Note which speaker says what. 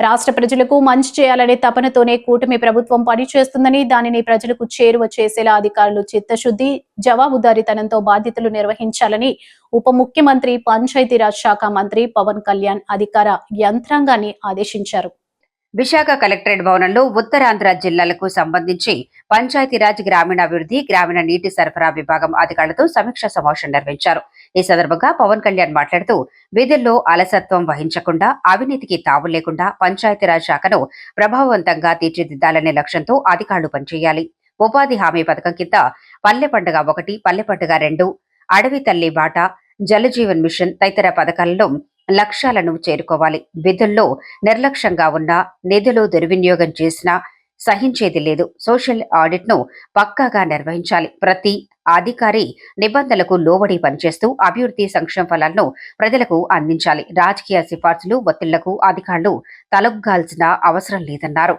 Speaker 1: రాష్ట్ర ప్రజలకు మంచి చేయాలనే తపనతోనే కూటమి ప్రభుత్వం పనిచేస్తుందని దానిని ప్రజలకు చేరువ చేసేలా అధికారులు చిత్తశుద్ధి జవాబుదారీతనంతో బాధ్యతలు నిర్వహించాలని ఉప ముఖ్యమంత్రి పంచాయతీరాజ్ శాఖ మంత్రి పవన్ కళ్యాణ్ అధికార యంత్రాంగాన్ని ఆదేశించారు.
Speaker 2: విశాఖ కలెక్టరేట్ భవనంలో ఉత్తరాంధ్ర జిల్లాలకు సంబంధించి పంచాయతీరాజ్ గ్రామీణాభివృద్ధి గ్రామీణ నీటి సరఫరా విభాగం అధికారులతో సమీక్ష సమావేశం నిర్వహించారు. ఈ సందర్భంగా పవన్ కళ్యాణ్ మాట్లాడుతూ విధుల్లో అలసత్వం వహించకుండా అవినీతికి తావు లేకుండా పంచాయతీరాజ్ శాఖను ప్రభావవంతంగా తీర్చిదిద్దాలనే లక్ష్యంతో అధికారులు పనిచేయాలి. ఉపాధి హామీ పథకం కింద పల్లె పండుగ ఒకటి పల్లె పండుగ రెండు అడవి తల్లి బాట జలజీవన్ మిషన్ తదితర పథకాలలో లక్ష్యాలను చేరుకోవాలి. విధుల్లో నిర్లక్ష్యంగా ఉన్న నిధులు దుర్వినియోగం చేసినా సహించేది లేదు. సోషల్ ఆడిట్ను పక్కాగా నిర్వహించాలి. ప్రతి అధికారి నిబంధనలకు లోబడి పనిచేస్తూ అభివృద్ధి సంక్షేమ ఫలాలను ప్రజలకు అందించాలి. రాజకీయ సిఫార్సులు ఒత్తిళ్ళకు అధికారులు తలొగ్గాల్సిన అవసరం లేదన్నారు.